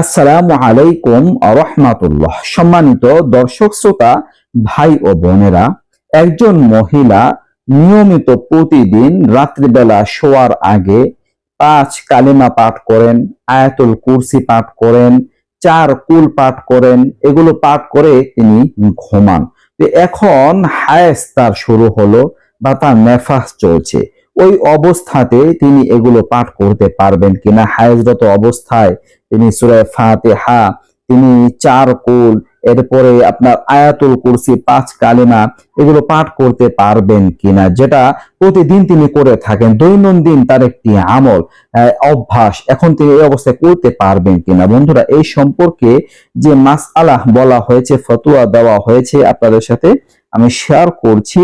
আসসালামু আলাইকুম রহমাতুল্লাহ। সম্মানিত দর্শক, শ্রোতা, ভাই ও বোনেরা, একজন মহিলা নিয়মিত প্রতিদিন রাত্রিবেলা শোয়ার আগে পাঁচ কালিমা পাঠ করেন, আয়াতুল কুরসি পাঠ করেন, চার কুল পাঠ করেন, এগুলো পাঠ করে তিনি ঘুমান। এখন হায়েস তার শুরু হলো বা তার নেফাস চলছে। ওই অবস্থাতে তিনি এগুলো পাঠ করতে পারবেন কিনা হায়েসরত অবস্থায় তিনি সুরায় ফাতিহা, তিনি চার কুল, এরপরে আপনার আয়াতুল কুরসি, পাঁচ কালিমা, এগুলো পাঠ করতে পারবেন কিনা, যেটা প্রতিদিন তিনি করে থাকেন। দৈনন্দিন তার একটি আমল অভ্যাস, এখন তিনি এই অবস্থায় করতে পারবেন কিনা। বন্ধুরা, এই সম্পর্কে যে মাস আলাহ বলা হয়েছে, ফতুয়া দেওয়া হয়েছে আপনাদের সাথে আমি শেয়ার করছি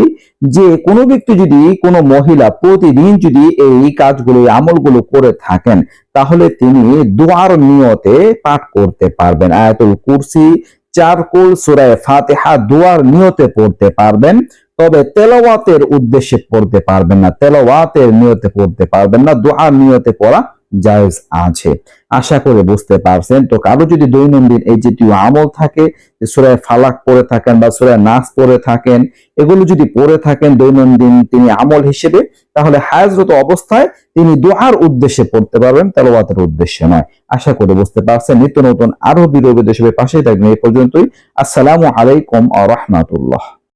যে কোনো ব্যক্তি যদি, কোনো মহিলা প্রতিদিন যদি এই কাজগুলো আমলগুলো করে থাকেন, তাহলে তিনি দোয়ার নিয়তে পাঠ করতে পারবেন। আয়াতুল কুরসি, চার কুল সুরায় ফাতিহা দোয়ার নিয়তে পড়তে পারবেন, তবে তেলাওয়াতের উদ্দেশ্যে পড়তে পারবেন না। তেলাওয়াতের নিয়তে পড়তে পারবেন না, দোয়ার নিয়তে পড়া জায়েজ আছে। আশা করে বুঝতে পারছেন। তো কারও যদি দৈনন্দিন এই জাতীয় আমল থাকে সুরায় ফালাক পড়ে থাকেন বা সুরায় নাচ পড়ে থাকেন, এগুলো যদি পড়ে থাকেন দৈনন্দিন তিনি আমল হিসেবে, তাহলে হায়াজরত অবস্থায় তিনি দোয়ার উদ্দেশ্যে পড়তে পারবেন, তেলাওয়াতের উদ্দেশ্যে নয়। আশা করে বুঝতে পারছেন। নিত্য নতুন আরও বিরোধী দেশের পাশে থাকবেন। এই পর্যন্তই। আসসালামু আলাইকুম আ রহমাতুল্লাহ।